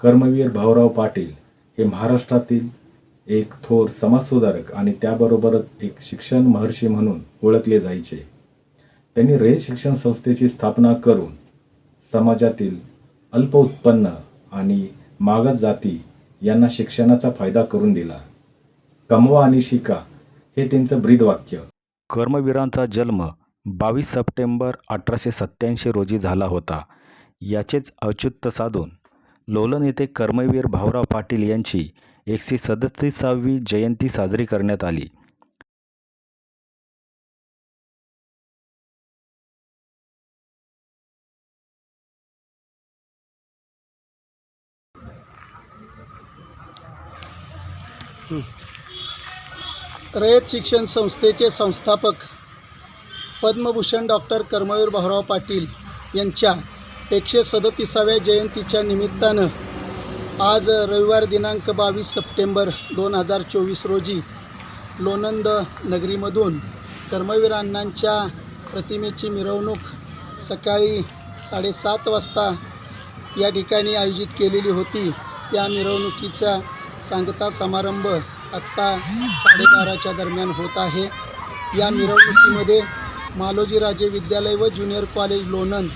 कर्मवीर भाऊराव पाटील हे महाराष्ट्रातील एक थोर समाजसुधारक आणि त्याबरोबरच एक शिक्षण महर्षी म्हणून ओळखले जायचे. त्यांनी रयत शिक्षण संस्थेची स्थापना करून समाजातील अल्प उत्पन्न आणि मागास जाती यांना शिक्षणाचा फायदा करून दिला. कमवा आणि शिका हे त्यांचं ब्रीदवाक्य. कर्मवीरांचा जन्म बावीस सप्टेंबर अठराशे सत्त्याऐंशी रोजी झाला होता. याचेच औचित्य साधून लोलन येथे कर्मवीर भाऊराव पाटील यांची एकशे सदतीसावी जयंती साजरी करण्यात आली. रयत शिक्षण संस्थेचे संस्थापक पद्मभूषण डॉक्टर कर्मवीर भाऊराव पाटील यांच्या एकशे सदतीसाव्या जयंतीच्या निमित्तानं आज रविवार दिनांक बावीस सप्टेंबर दोन हजार चोवीस रोजी लोणंद नगरीमधून कर्मवीर अण्णांच्या प्रतिमेची मिरवणूक सकाळी साडेसात वाजता या ठिकाणी आयोजित केलेली होती. त्या मिरवणुकीचा सांगता समारंभ आत्ता साडेबाराच्या दरम्यान होत आहे. या मिरवणुकीमध्ये मालोजीराजे विद्यालय व ज्युनियर कॉलेज लोणंद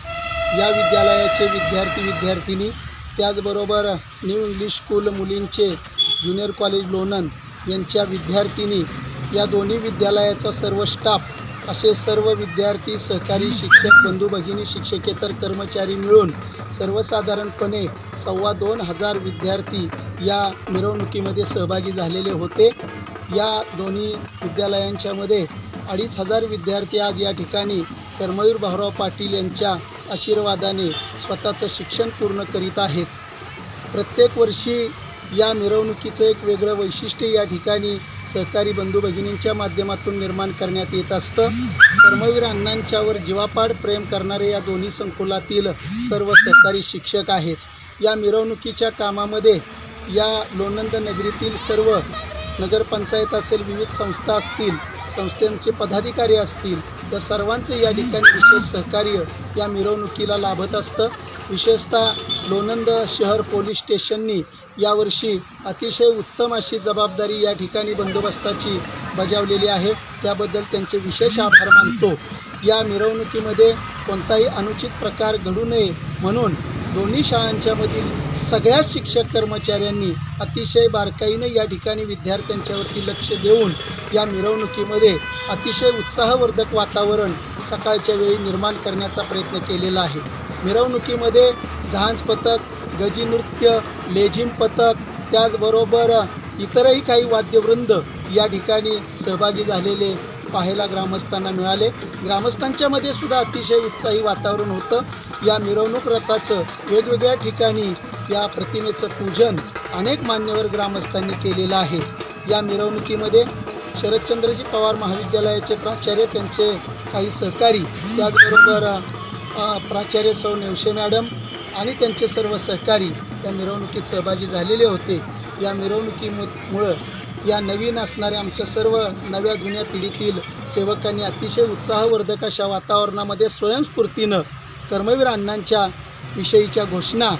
या विद्यालयाचे विद्यार्थी विद्यार्थिनी त्याचबरोबर न्यू इंग्लिश स्कूल मुलींचे ज्युनियर कॉलेज लोणंद यांच्या विद्यार्थिनी या दोन्ही विद्यालयाचा सर्व स्टाफ असे सर्व विद्यार्थी सहकारी शिक्षक बंधू भगिनी शिक्षकेतर कर्मचारी मिळून सर्वसाधारणपणे सव्वा दोन हजार विद्यार्थी या मिरवणुकीमध्ये सहभागी झालेले होते. या दोन्ही विद्यालयांच्यामध्ये अडीच हजार विद्यार्थी आज या ठिकाणी कर्मवीर भाऊराव पाटील यांच्या आशीर्वादाने स्वतःचं शिक्षण पूर्ण करीत आहेत. प्रत्येक वर्षी या मिरवणुकीचं एक वेगळं वैशिष्ट्य या ठिकाणी सहकारी बंधू भगिनींच्या माध्यमातून निर्माण करण्यात येत असतं. कर्मवीर अण्णांच्यावर जीवापाड प्रेम करणारे या दोन्ही संकुलातील सर्व सहकारी शिक्षक आहेत. या मिरवणुकीच्या कामामध्ये या लोणंद नगरीतील सर्व नगरपंचायत असेल विविध संस्था असतील संस्थांचे पदाधिकारी असतील या सर्वांचं या ठिकाणी विशेष सहकार्य या मिरवणुकीला लाभत असतं. विशेषतः लोणंद शहर पोलीस स्टेशननी यावर्षी अतिशय उत्तम अशी जबाबदारी या ठिकाणी बंदोबस्ताची बजावलेली आहे. त्याबद्दल त्यांचे विशेष आभार मानतो. या मिरवणुकीमध्ये कोणताही अनुचित प्रकार घडू नये म्हणून दोन्ही शाळांच्यामधील सगळ्याच शिक्षक कर्मचाऱ्यांनी अतिशय बारकाईनं या ठिकाणी विद्यार्थ्यांच्यावरती लक्ष देऊन या मिरवणुकीमध्ये अतिशय उत्साहवर्धक वातावरण सकाळच्या वेळी निर्माण करण्याचा प्रयत्न केलेला आहे. मिरवणुकीमध्ये जहाज पथक गजी नृत्य लेझिम पथक त्याचबरोबर इतरही काही वाद्यवृंद या ठिकाणी सहभागी झालेले पाहायला ग्रामस्थांना मिळाले. ग्रामस्थांच्यामध्ये सुद्धा अतिशय उत्साही वातावरण होतं. या मिरवणूक रथाचं वेगवेगळ्या ठिकाणी या प्रतिमेचं पूजन अनेक मान्यवर ग्रामस्थांनी केलेलं आहे. या मिरवणुकीमध्ये शरदचंद्रजी पवार महाविद्यालयाचे प्राचार्य त्यांचे काही सहकारी त्याचबरोबर प्राचार्य सौ नेवशे मॅडम आणि त्यांचे सर्व सहकारी या मिरवणुकीत सहभागी झालेले होते. या मिरवणुकीमुळं या नवीन असणाऱ्या आमच्या सर्व नव्या जुन्या पिढीतील सेवकांनी अतिशय उत्साहवर्धक अशा वातावरणामध्ये स्वयंस्फूर्तीनं कर्मवीर अण्णांच्या विषयीच्या घोषणा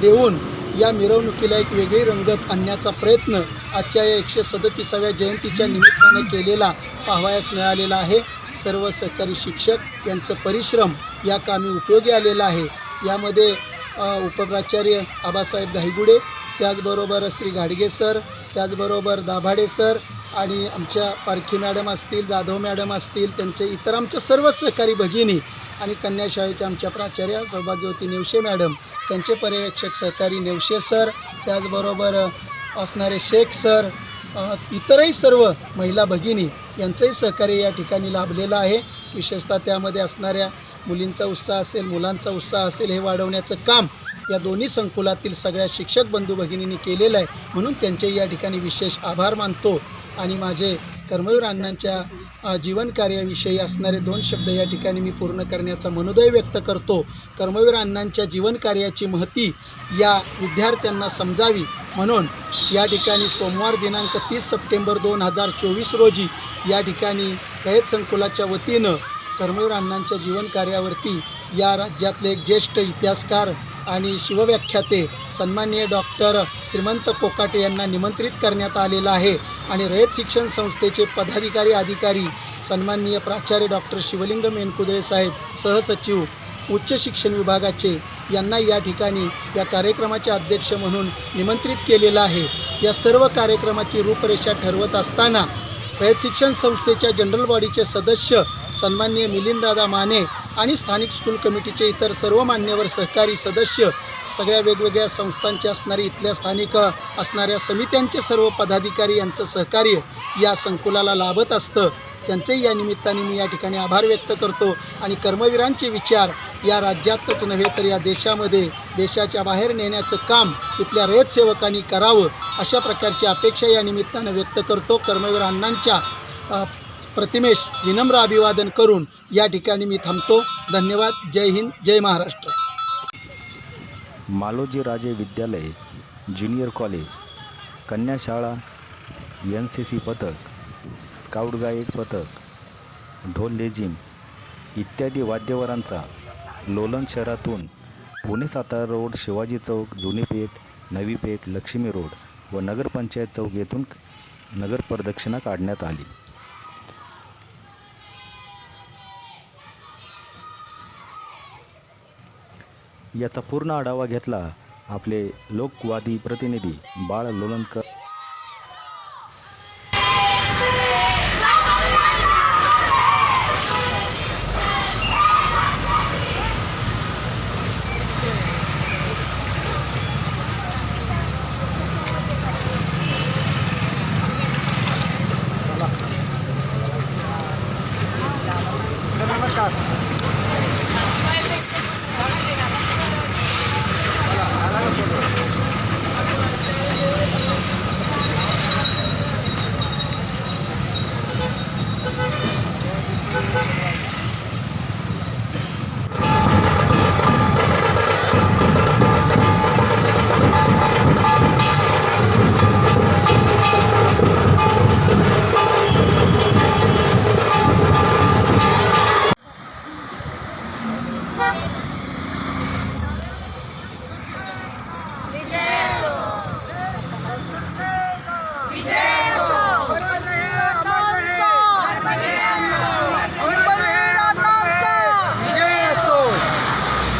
देऊन या मिरवणुकीला एक वेगळी रंगत आणण्याचा प्रयत्न आजच्या या एकशे सदतीसाव्या जयंतीच्या निमित्तानं केलेला पाहावयास मिळालेला आहे. सर्व सरकारी शिक्षक यांचं परिश्रम या कामी उपयोगी आलेला आहे. यामध्ये उपप्राचार्य आबासाहेब धायगुडे त्याचबरोबर श्री घाडगे सर त्याचबरोबर दाभाडे सर आणि आमच्या पारखी मॅडम असतील जाधव मॅडम असतील त्यांचे इतर आमच्या सर्व सहकारी भगिनी आणि कन्याशाळेच्या आमच्या प्राचार्या सौभाग्यवती नेवशे मॅडम त्यांचे पर्यवेक्षक सहकारी नेवशे सर त्याचबरोबर असणारे शेख सर इतरही सर्व महिला भगिनी यांचंही सहकार्य या ठिकाणी लाभलेलं आहे. विशेषतः त्यामध्ये असणाऱ्या मुलींचा उत्साह असेल मुलांचा उत्साह असेल हे वाढवण्याचं काम या दोन्ही संकुलातील सगळ्या शिक्षक बंधू भगिनींनी केलेलं आहे. म्हणून त्यांचे या ठिकाणी विशेष आभार मानतो. आणि माझे कर्मवीर अण्णांच्या जीवनकार्याविषयी असणारे दोन शब्द या ठिकाणी मी पूर्ण करण्याचा मनोदय व्यक्त करतो. कर्मवीर अण्णांच्या जीवनकार्याची महती या विद्यार्थ्यांना समजावी. म्हणून या ठिकाणी सोमवार दिनांक तीस सप्टेंबर दोन हजार चोवीस रोजी या ठिकाणी रयत संकुलाच्या वतीनं कर्मवीर अण्णांच्या जीवनकार्यावरती या राज्यातले एक ज्येष्ठ इतिहासकार आणि शिवव्याख्याते सन्माननीय डॉक्टर श्रीमंत कोकाटे यांना निमंत्रित करण्यात आलेलं आहे. आणि रयत शिक्षण संस्थेचे पदाधिकारी अधिकारी सन्माननीय प्राचार्य डॉक्टर शिवलिंग मेनकुदळे साहेब सहसचिव उच्च शिक्षण विभागाचे यांना या ठिकाणी या कार्यक्रमाचे अध्यक्ष म्हणून निमंत्रित केलेलं आहे. या सर्व कार्यक्रमाची रूपरेषा ठरवत असताना रयत शिक्षण संस्थेच्या जनरल बॉडीचे सदस्य सन्माननीय मिलिंददादा माने आणि स्थानिक स्कूल कमिटीचे इतर सर्व मान्यवर सहकारी सदस्य सगळ्या वेगवेगळ्या संस्थांचे असणारे इथल्या स्थानिक असणाऱ्या समित्यांचे सर्व पदाधिकारी यांचं सहकार्य या संकुलाला लाभत असतं. त्यांचेही या निमित्ताने मी या ठिकाणी आभार व्यक्त करतो आणि कर्मवीरांचे विचार या राज्यातच नव्हे तर या देशामध्ये देशाच्या बाहेर नेण्याचं काम इथल्या रयत सेवकांनी करावं अशा प्रकारची अपेक्षा या निमित्तानं व्यक्त करतो. कर्मवीर अण्णांच्या प्रतिमेश विनम्र अभिवादन करून या ठिकाणी मी थांबतो. धन्यवाद. जय हिंद. जय महाराष्ट्र. मालोजी राजे विद्यालय ज्युनियर कॉलेज कन्या शाळा एन सी सी पथक स्काउट गाईड पथक ढोल लेझिम इत्यादी वाद्यवरांचा लोलन शहरातून पुणे सातारा रोड शिवाजी चौक जुनी पेठ नवी पेठ लक्ष्मी रोड व नगरपंचायत चौक येथून नगर प्रदक्षिणा काढण्यात आली. याचा पूर्ण आढावा घेतला आपले लोकवादी प्रतिनिधी बाळ लोलनकर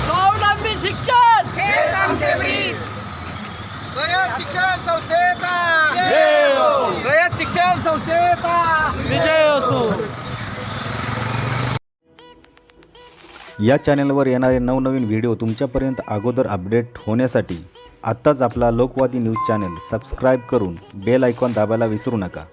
स्वावलंबी शिक्षण हेच आमचे ब्रीद रयत शिक्षण संस्थेचा रयत शिक्षण संस्थेचा विजय असो. या चॅनलवर येणारे नवनवीन व्हिडिओ तुमच्यापर्यंत अगोदर अपडेट होण्यासाठी आत्ताच आपला लोकवादी न्यूज चॅनल सबस्क्राईब करून बेल आयकॉन दाबायला विसरू नका.